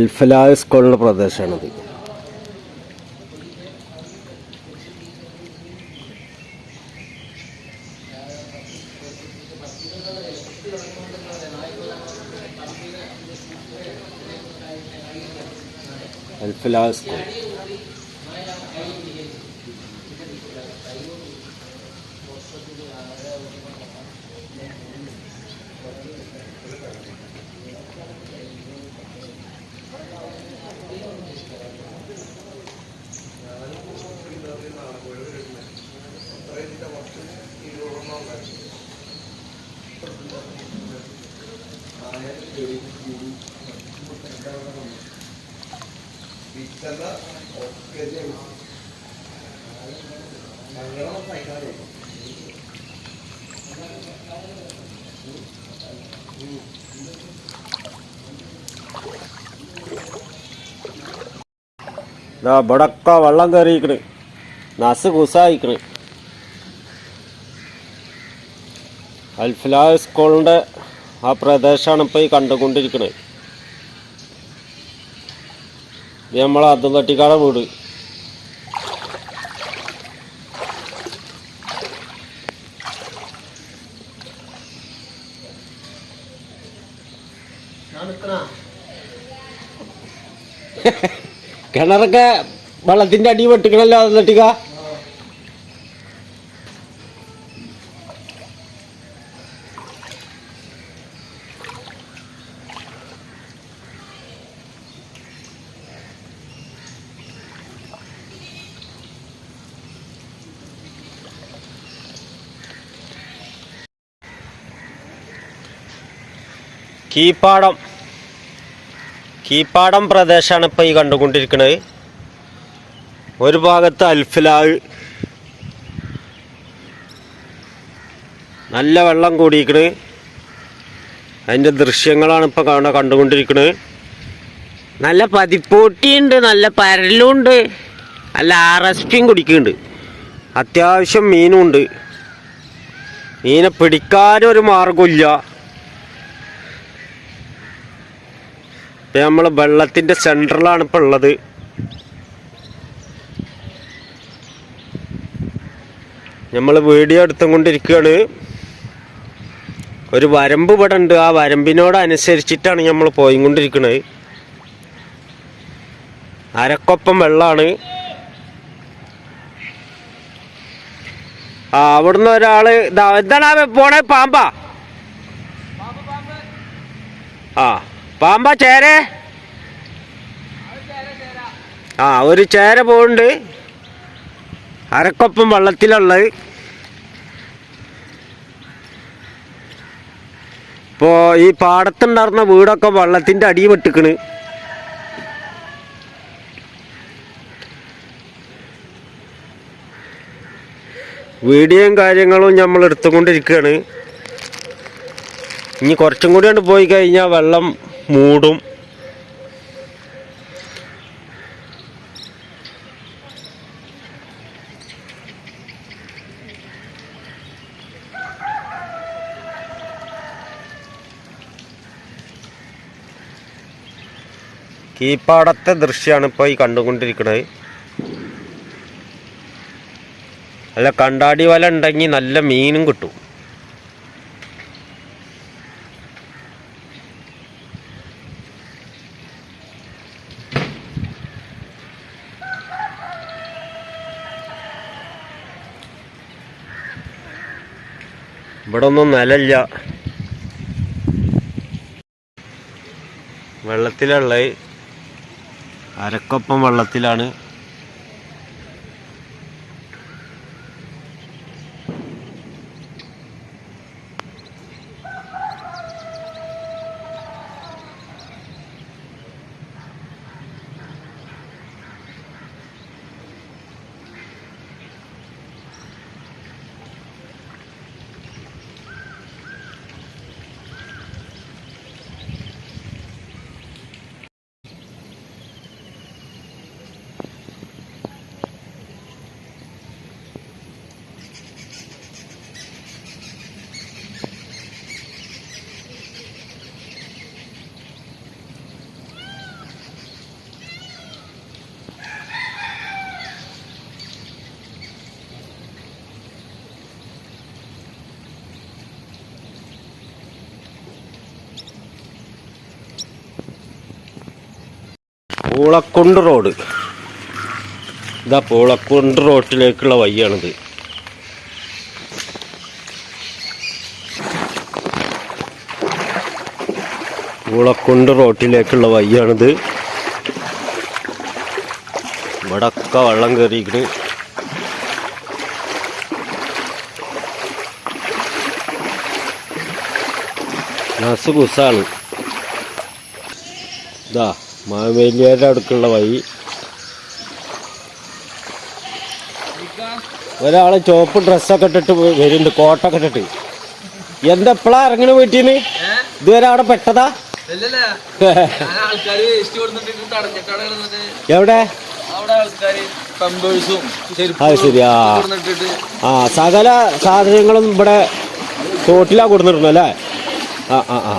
ഇൽഫലാഹ് സ്കൂളിന്റെ പ്രദേശമാണിത്. അൽഫലാഹ് ഇതാ ഇവിടൊക്കെ വെള്ളം കയറിയിരിക്കണ്. നസ് കുസായിക്കണ്. അൽഫിലാ സ്കൂളിന്റെ ആ പ്രദേശമാണ് ഇപ്പോൾ ഈ കണ്ടുകൊണ്ടിരിക്കണത്. ഇത് നമ്മളെ അതും തട്ടിക്കാട വീട്. കിണറൊക്കെ വെള്ളത്തിന്റെ അടി വെട്ടിക്കണല്ലോ അത് തട്ടിക്ക കീപ്പാടം. കീപ്പാടം പ്രദേശമാണ് ഇപ്പോൾ ഈ കണ്ടുകൊണ്ടിരിക്കുന്നത് ഒരു ഭാഗത്ത് അൽഫിലാൾ. നല്ല വെള്ളം കൂടിയിരിക്കണ്. അതിന്റെ ദൃശ്യങ്ങളാണ് ഇപ്പോൾ കാണാൻ കണ്ടുകൊണ്ടിരിക്കുന്നത് നല്ല പതിപ്പൂട്ടിയുണ്ട് നല്ല പരലുണ്ട്. നല്ല ആർ എസ് പിയും കുടിക്കുന്നുണ്ട്. അത്യാവശ്യം മീനും ഉണ്ട് മീനെ പിടിക്കാനൊരു മാർഗമില്ല ഇപ്പം നമ്മൾ വെള്ളത്തിന്റെ സെന്ററിലാണ് ഇപ്പോൾ ഉള്ളത്. നമ്മൾ വീഡിയോ എടുത്തുകൊണ്ടിരിക്കുകയാണ്. ഒരു വരമ്പ് ഇവിടെ ഉണ്ട്. ആ വരമ്പിനോടനുസരിച്ചിട്ടാണ് നമ്മൾ പോയിക്കൊണ്ടിരിക്കുന്നത് അരക്കൊപ്പം വെള്ളമാണ് ആ അവിടുന്ന് ഒരാൾ എന്താണ് പോണേ? പാമ്പാ. ആ. പാമ്പാ ചേര. ആ ഒരു ചേര പോകുന്നുണ്ട് അരക്കൊപ്പം വെള്ളത്തിലുള്ളത്. ഇപ്പോൾ ഈ പാടത്തുണ്ടായിരുന്ന വീടൊക്കെ വെള്ളത്തിന്റെ അടി വെട്ടിക്കണ്. വീഡിയോയും കാര്യങ്ങളും നമ്മൾ എടുത്തുകൊണ്ടിരിക്കുകയാണ്. ഇനി കുറച്ചും കൂടി കൊണ്ട് പോയി കഴിഞ്ഞാൽ വെള്ളം മൂടും. കീപ്പാടത്തെ ദൃശ്യമാണ് ഇപ്പോൾ ഈ കണ്ടുകൊണ്ടിരിക്കുന്നത് അല്ല കണ്ടാടി വല ഉണ്ടെങ്കിൽ നല്ല മീനും കിട്ടും. ഒന്നും നിലല്ല. വെള്ളത്തിലുള്ള അരക്കൊപ്പം വെള്ളത്തിലാണ് പൂളക്കുണ്ട് റോഡ്. ഇതാ പൂളക്കുണ്ട് റോഡിലേക്കുള്ള വഴിയാണിത്. പൂളക്കുണ്ട് റോഡിലേക്കുള്ള വഴിയാണിത്. ഇവിടൊക്കെ വെള്ളം കയറിയിരിക്കണ് നസ് കുസാണ് ഇതാ. മാവേലിയുടെ അടുക്കുള്ള വഴി. ഒരാൾ ചുവപ്പ് ഡ്രസ്സൊക്കെ ഇട്ടിട്ട് വരുന്നുണ്ട് കോട്ടൊക്കെ ഇട്ടിട്ട്. എന്തെപ്പോഴാ ഇറങ്ങണ വീട്ടിന്ന്? ഇതുവരെ അവിടെ പെട്ടതാ? എവിടെ? അത് ശരിയാ ആ. സകല സാധനങ്ങളും ഇവിടെ തോട്ടിലാ കൊടുത്തിരുന്നു അല്ലേ? ആ ആ ആ.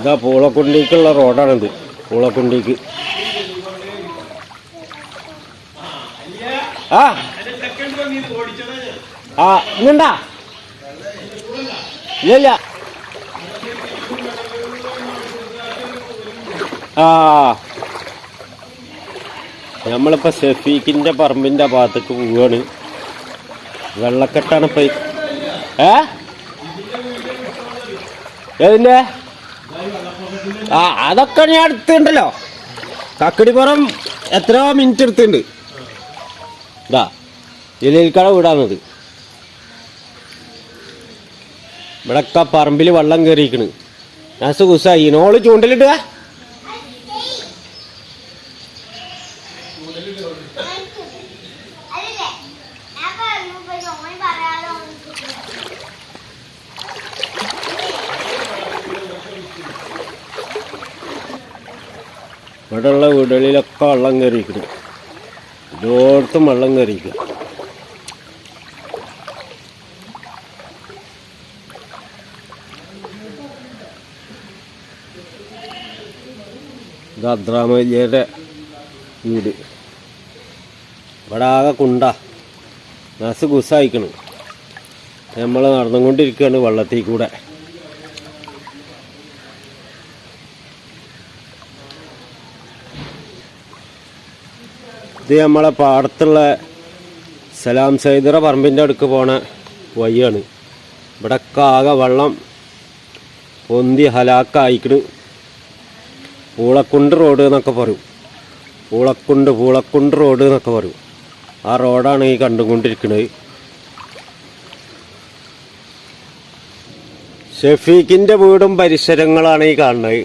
ഇതാ പൂളക്കുണ്ടിക്കുള്ള റോഡാണിത്. പൂളക്കുണ്ടിക്ക്. ആ. ആ ഇന്നുണ്ടാ ഇല്ല ആ. നമ്മളിപ്പോ ഷെഫീഖിന്റെ പറമ്പിന്റെ ഭാഗത്തേക്ക് പോവാണ്. വെള്ളക്കെട്ടാണ് ഇപ്പൊ ഏ? ഏതിന്റെ? ആ അതൊക്കെ ഞാൻ എടുത്തിട്ടുണ്ടല്ലോ. കക്കടിപ്പുറം എത്രയോ മിനിറ്റ് എടുത്തിട്ടുണ്ട്. ഇതാ ജലീൽക്കട വീടാണത്. ഇവിടൊക്കെ പറമ്പിൽ വെള്ളം കയറിയിരിക്കണ് നസ് കുസായി നോൾ ചൂണ്ടലിടുക. ഇവിടെയുള്ള വീടുകളിലൊക്കെ വെള്ളം കയറിയിരിക്കുന്നു. എല്ലായിടത്തും വെള്ളം കയറിയിരിക്കുക ഇത് അദ്രാമല്യയുടെ വീട്. ഇവിടെ ആകെ കുണ്ട. നസ് കുസായിക്കണം. നമ്മൾ നടന്നുകൊണ്ടിരിക്കുകയാണ് വെള്ളത്തിൽ കൂടെ ഇത് നമ്മളെ പാടത്തുള്ള സലാം സൈദറ പറമ്പിന്റെ അടുക്ക് പോണ വഴിയാണ്. ഇവിടെ ആകെ വെള്ളം പൊന്തി ഹലാക്കായിക്കണ്. പൂളക്കുണ്ട് റോഡ് എന്നൊക്കെ പറയും. പൂളക്കുണ്ട് പൂളക്കുണ്ട് റോഡ് എന്നൊക്കെ പറയും. ആ റോഡാണ് ഈ കണ്ടുകൊണ്ടിരിക്കുന്നത് ഷെഫീഖിന്റെ വീടും പരിസരങ്ങളാണ് ഈ കാണുന്നത്.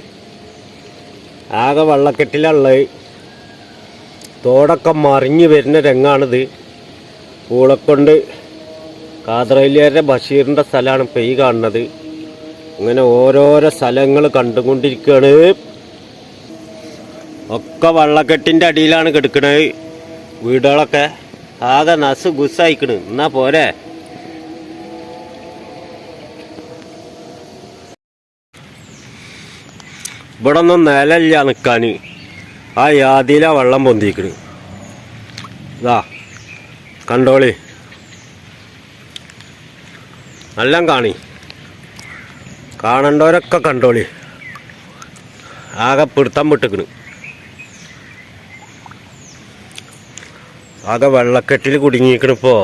ആകെ വെള്ളക്കെട്ടിലുള്ളത് തോടൊക്കെ മറിഞ്ഞു വരുന്ന രംഗാണിത്. പൂളക്കൊണ്ട് കാതറയിലേറെ ബഷീറിന്റെ സ്ഥലമാണ് ഈ കാണുന്നത്. അങ്ങനെ ഓരോരോ സ്ഥലങ്ങൾ കണ്ടുകൊണ്ടിരിക്കുകയാണ്. ഒക്കെ വള്ളക്കെട്ടിന്റെ അടിയിലാണ് കിടക്കുന്നത് വീടുകളൊക്കെ ആകെ നസ് ഗുസ്സായിക്കണ്. എന്നാ പോരെ? ഇവിടെ ഒന്നും നിലയില്ല നിൽക്കാൻ ആ യാതിയിലാ വെള്ളം പൊന്തിക്കണ്. ഇതാ കണ്ടോളി. എല്ലാം കാണി. കാണണ്ടവരൊക്കെ കണ്ടോളി. ആകെ പിടുത്തം വിട്ടിക്കണ്. ആകെ വെള്ളക്കെട്ടിൽ കുടുങ്ങിക്കണിപ്പോ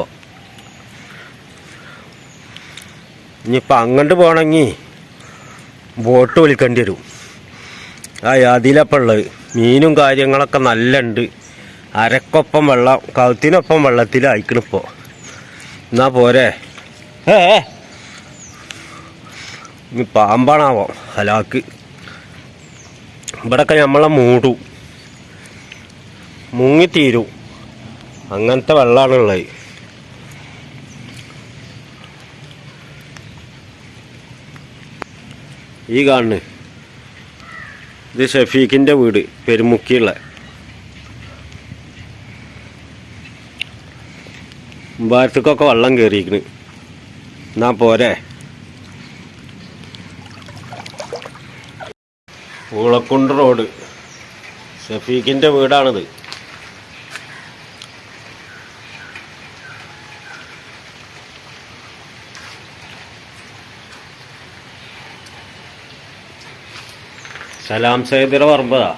ഇനിയിപ്പോൾ അങ്ങോട്ട് പോകണമെങ്കിൽ ബോട്ട് വിളിക്കേണ്ടി വരും. ആ യാതിയിലപ്പം ഉള്ളത്. മീനും കാര്യങ്ങളൊക്കെ നല്ല ഉണ്ട് അരക്കൊപ്പം വെള്ളം കഴുത്തിനൊപ്പം വെള്ളത്തിൽ അയക്കണിപ്പോൾ എന്നാ പോരെ? ഏ. ഇനി പാമ്പാണാവോ ഹലാക്ക്. ഇവിടൊക്കെ നമ്മളെ മൂടും. മുങ്ങിത്തീരും അങ്ങനത്തെ വെള്ളമാണുള്ളത് ഈ കാണുന്നു. ഇത് ഷഫീഖിന്റെ വീട് പെരുമുക്കിയുള്ള. ഭാരത്തേക്കൊക്കെ വെള്ളം കയറിയിരിക്കണ് എന്നാ പോരെ? പൂളക്കുണ്ട് റോഡ്. ഷഫീഖിന്റെ വീടാണിത്. സലാം സൈദിറ പറമ്പതാ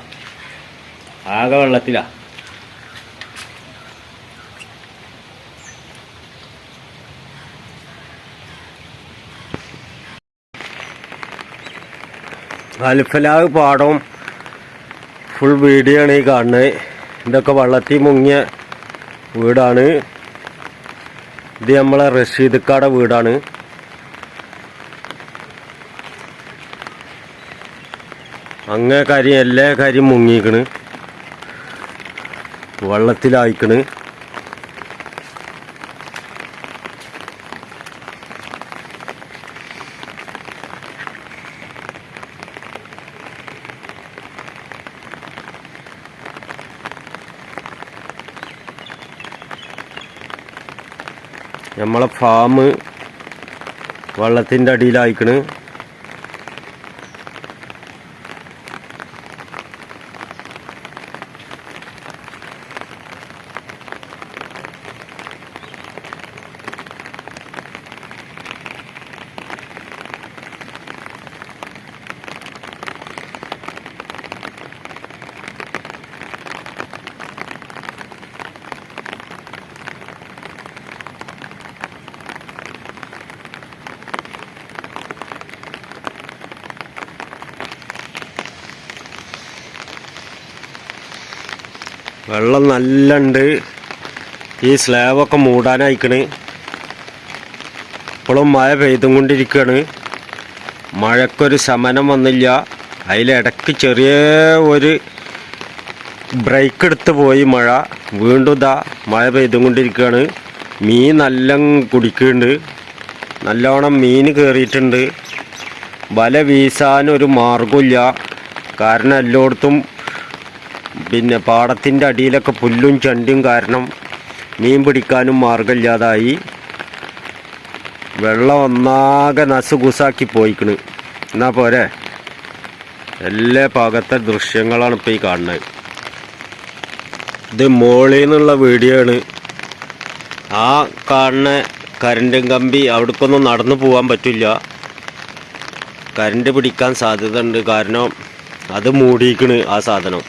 ആകെ വെള്ളത്തിലാ. അൽഫലാഗ് പാടവും ഫുൾ വീഡിയോ ഈ കാണുന്നത്. ഇതൊക്കെ വള്ളത്തിൽ മുങ്ങിയ വീടാണ്. ഇത് നമ്മളെ റഷീദ്ക്കാടെ വീടാണ്. അങ്ങേ കാര്യം എല്ലാ കാര്യം മുങ്ങിക്കണ് വെള്ളത്തിലായിക്കണ്. നമ്മളെ ഫാം വെള്ളത്തിന്റെ അടിയിലായിക്കണ്. വെള്ളം നല്ല ഉണ്ട് ഈ സ്ലാബൊക്കെ മൂടാനായിക്കണ്. ഇപ്പോഴും മഴ പെയ്തും കൊണ്ടിരിക്കുകയാണ് മഴക്കൊരു ശമനം വന്നില്ല. അതിലിടയ്ക്ക് ചെറിയ ഒരു ബ്രേക്ക് എടുത്ത് പോയി മഴ. വീണ്ടും ഇതാ മഴ പെയ്തും കൊണ്ടിരിക്കുകയാണ് മീൻ നല്ല കുടിക്കുന്നുണ്ട്. നല്ലോണം മീൻ കയറിയിട്ടുണ്ട് വല വീശാനൊരു മാർഗമില്ല കാരണം എല്ലായിടത്തും പിന്നെ പാടത്തിന്റെ അടിയിലൊക്കെ പുല്ലും ചണ്ടും കാരണം മീൻ പിടിക്കാനും മാർഗമില്ലാതായി വെള്ളം ഒന്നാകെ നസുകുസാക്കി പോയിക്കണ്. എന്നാ പോരെ? എല്ലാ ഭാഗത്തെ ദൃശ്യങ്ങളാണ് ഇപ്പോൾ ഈ കാണുന്നത്. ഇത് മോളിൽ നിന്നുള്ള വീഡിയോ ആണ് ആ കാണുന്ന കരണ്ടും കമ്പി അവിടേക്കൊന്നും നടന്നു പോകാൻ പറ്റില്ല. കരണ്ട് പിടിക്കാൻ സാധ്യത ഉണ്ട് കാരണം അത് മൂടിയിക്കണ് ആ സാധനം.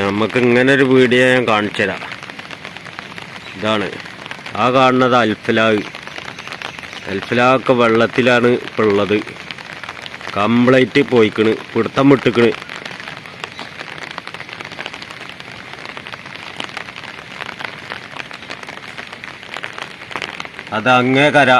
നമുക്ക് ഇങ്ങനെ ഒരു വീഡിയോ ഞാൻ കാണിച്ചു തരാം ഇതാണ്. ആ കാണുന്നത് അൽഫലാവ്. അൽഫലാവൊക്കെ വെള്ളത്തിലാണ് ഇപ്പോൾ ഉള്ളത്. കംപ്ലൈറ്റ് പോയിക്കണ്. പിടുത്തം വിട്ടിക്കണ്. അത് അങ്ങേ കര.